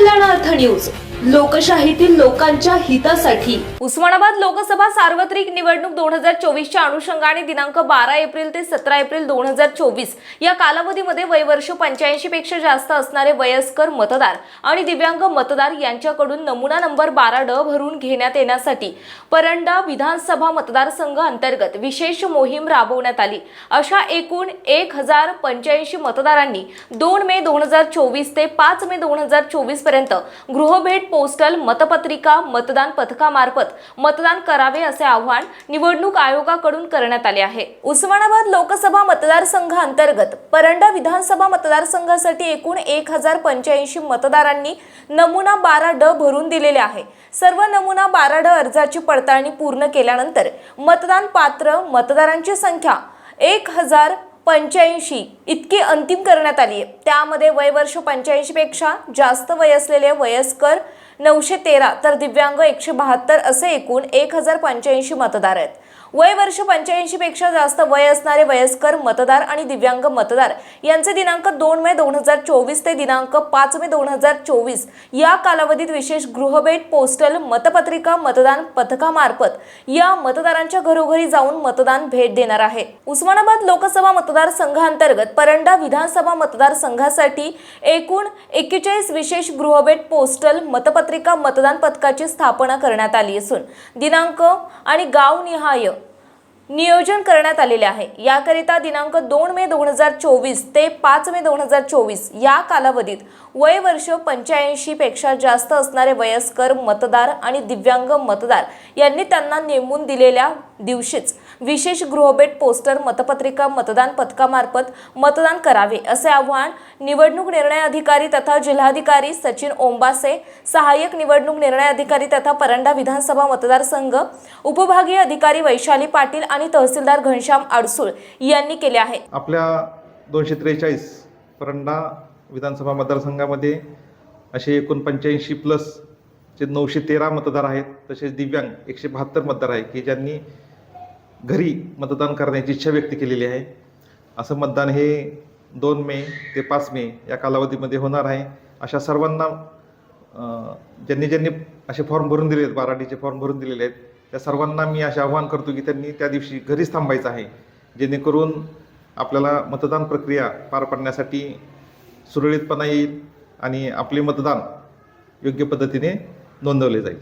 कल्याणार्थ news. लोकशाहीतील लोकांच्या हितासाठी. उस्मानाबाद लोकसभा सार्वत्रिक निवडणूक दोन हजार चोवीसच्या अनुषंगाने दिनांक बारा एप्रिल ते सतरा एप्रिल दोन हजार चोवीस या कालावधीमध्ये वयवर्ष पंच्याऐंशी पेक्षा जास्त असणारे वयस्कर मतदार आणि दिव्यांग मतदार यांच्याकडून नमुना नंबर बारा ड भरून घेण्यात येण्यासाठी परंडा विधानसभा मतदारसंघ अंतर्गत विशेष मोहीम राबवण्यात आली. अशा एकूण एक हजार पंच्याऐंशी मतदारांनी दोन मे दोन हजार चोवीस ते पाच मे दोन हजार चोवीसपर्यंत गृहभेट पोस्टल मतपत्रिका मतदान पथकामार्फत मतदान करावे असे आव्हान निवडणूक आयोगाकडून करण्यात आले आहे. उस्मानाबाद लोकसभा मतदारसंघ अंतर्गत परंडा विधानसभा मतदारसंघासाठी एकूण एक हजार पंच्याऐंशी मतदारांनी नमुना बारा ड भरून दिलेले आहे. सर्व नमुना बारा ड अर्जाची पडताळणी पूर्ण केल्यानंतर मतदान पात्र मतदारांची संख्या एक हजार पंच्याऐंशी इतकी अंतिम करण्यात आली आहे. त्यामध्ये वय वर्ष जास्त वय असलेले वयस्कर नऊशे तेरा तर दिव्यांग एकशे बहात्तर असे एकूण एक हजार पंच्याऐंशी मतदार आहेत. वय वर्ष पंच्याऐंशी पेक्षा जास्त वय असणारे वयस्कर मतदार आणि दिव्यांग मतदार यांचे दिनांक दोन मे दोन हजार चोवीस ते दिनांक पाच मे दोन हजार चोवीस या कालावधीत विशेष गृहभेट पोस्टल मतपत्रिका मतदान पथकामार्फत या मतदारांच्या घरोघरी जाऊन मतदान भेट देणार आहे. उस्मानाबाद लोकसभा मतदारसंघांतर्गत परंडा विधानसभा मतदारसंघासाठी एकूण एक्केचाळीस विशेष गृहभेट पोस्टल मतपत्रिका मतदान पथकाची स्थापना करण्यात आली असून दिनांक आणि गावनिहाय नियोजन करण्यात आलेले आहे. याकरिता दिनांक दोन मे दोन हजार चोवीस ते पाच मे दोन हजार चोवीस या कालावधीत वय वर्ष पंच्याऐंशी पेक्षा जास्त असणारे वयस्कर मतदार आणि दिव्यांग मतदार यांनी त्यांना नेमून दिलेल्या दिवशीच विशेष गृहभेट पोस्टर मतपत्रिका मतदान पथकामार्फत मतदान करावे असे आव्हान निवडणूक निर्णय अधिकारी तथा जिल्हाधिकारी सचिन ओंबासे सहाय्यक निवडणूक निर्णय अधिकारी तथा परंडा विधानसभा मतदारसंघ उपभागीय अधिकारी वैशाली पाटील आणि तहसीलदार घनश्याम आडसूळ यांनी केले आहे. आपल्या दोनशे त्रेचाळीस परंडा विधानसभा मतदारसंघामध्ये असे एकूण पंच्याऐंशी प्लस जे नऊशे तेरा मतदार आहेत तसेच दिव्यांग एकशे बहात्तर मतदार आहे की ज्यांनी घरी मतदान करण्याची इच्छा व्यक्त केलेली आहे. असं मतदान हे दोन मे ते पाच मे या कालावधीमध्ये होणार आहे. अशा सर्वांना ज्यांनी ज्यांनी असे फॉर्म भरून दिले आहेत बाराडीचे फॉर्म भरून दिलेले आहेत त्या सर्वांना मी असे आवाहन करतो की त्यांनी त्या दिवशी घरीच थांबायचं आहे. जेणेकरून आपल्याला मतदान प्रक्रिया पार पाडण्यासाठी सुरळीतपणा येईल आणि आपले मतदान योग्य पद्धतीने नोंदवले जाईल.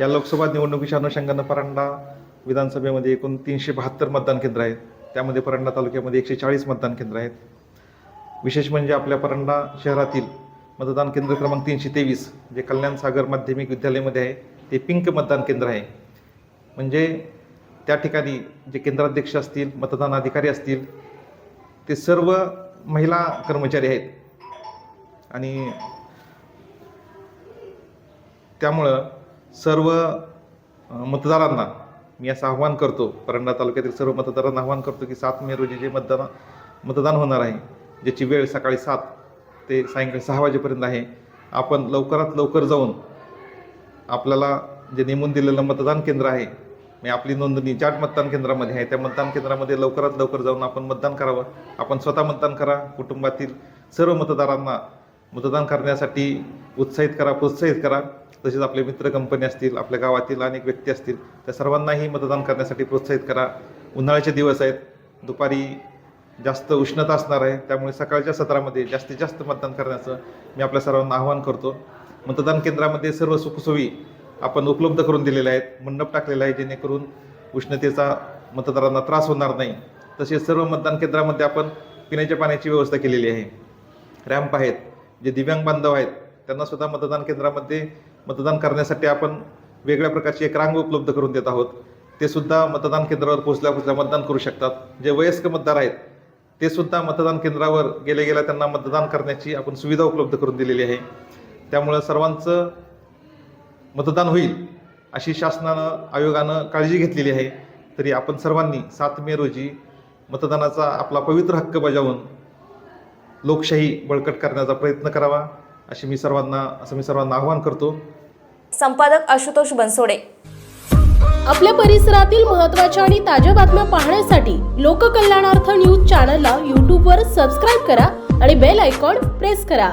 या लोकसभा निवडणुकीच्या अनुषंगानं परांडा विधानसभेमध्ये एकूण तीनशे बहात्तर मतदान केंद्र आहेत. त्यामध्ये परांडा तालुक्यामध्ये एकशे चाळीस मतदान केंद्र आहेत. विशेष म्हणजे आपल्या परांडा शहरातील मतदान केंद्र क्रमांक तीनशे तेवीस जे कल्याण सागर माध्यमिक विद्यालयामध्ये आहे ते पिंक मतदान केंद्र आहे. म्हणजे त्या ठिकाणी जे केंद्राध्यक्ष असतील मतदान अधिकारी असतील ते सर्व महिला कर्मचारी आहेत. आणि त्यामुळं सर्व मतदारांना मी असं आव्हान करतो. परंडा तालुक्यातील सर्व मतदारांना आव्हान करतो की सात मे रोजी जे मतदान मतदान होणार आहे ज्याची वेळ सकाळी सात ते सायंकाळी सहा वाजेपर्यंत आहे आपण लवकरात लवकर जाऊन आपल्याला जे नेमून दिलेलं मतदान केंद्र आहे म्हणजे आपली नोंदणी ज्या मतदान केंद्रामध्ये आहे त्या मतदान केंद्रामध्ये लवकरात लवकर जाऊन आपण मतदान करावं. आपण स्वतः मतदान करा कुटुंबातील सर्व मतदारांना मतदान करण्यासाठी उत्साहित करा प्रोत्साहित करा. तसेच आपले मित्र कंपनी असतील आपल्या गावातील अनेक व्यक्ती असतील त्या सर्वांनाही मतदान करण्यासाठी प्रोत्साहित करा. उन्हाळ्याचे दिवस आहेत. दुपारी जास्त उष्णता असणार आहे. त्यामुळे सकाळच्या सत्रामध्ये जास्तीत जास्त मतदान करण्याचं मी आपल्या सर्वांना आवाहन करतो. मतदान केंद्रामध्ये सर्व सुखसोयी आपण उपलब्ध करून दिलेल्या आहेत. मंडप टाकलेला आहे जेणेकरून उष्णतेचा मतदारांना त्रास होणार नाही. तसेच सर्व मतदान केंद्रामध्ये आपण पिण्याच्या पाण्याची व्यवस्था केलेली आहे. रॅम्प आहेत जे दिव्यांग बांधव आहेत त्यांना सुद्धा मतदान केंद्रामध्ये मतदान करण्यासाठी आपण वेगळ्या प्रकारची एक रांग उपलब्ध करून देत आहोत. ते सुद्धा मतदान केंद्रावर पोचल्या पोचल्या मतदान करू शकतात. जे वयस्क मतदार आहेत ते सुद्धा मतदान केंद्रावर गेल्या गेल्या त्यांना मतदान करण्याची आपण सुविधा उपलब्ध करून दिलेली आहे. त्यामुळं सर्वांचं मतदान होईल अशी शासनानं आयोगानं काळजी घेतलेली आहे. तरी आपण सर्वांनी सात मे रोजी मतदानाचा आपला पवित्र हक्क बजावून लोकशाही बळकट करण्याचा प्रयत्न करावा. अशी मी सर्वांना असं मी सर्वांना आवाहन करतो. संपादक आशुतोष बनसोडे. आपल्या परिसरातील महत्त्वाच्या आणि ताज्या बातम्या पाहण्यासाठी लोककल्याणार्थ न्यूज चॅनलला यूट्यूबवर सबस्क्राईब करा आणि बेल आयकॉन प्रेस करा.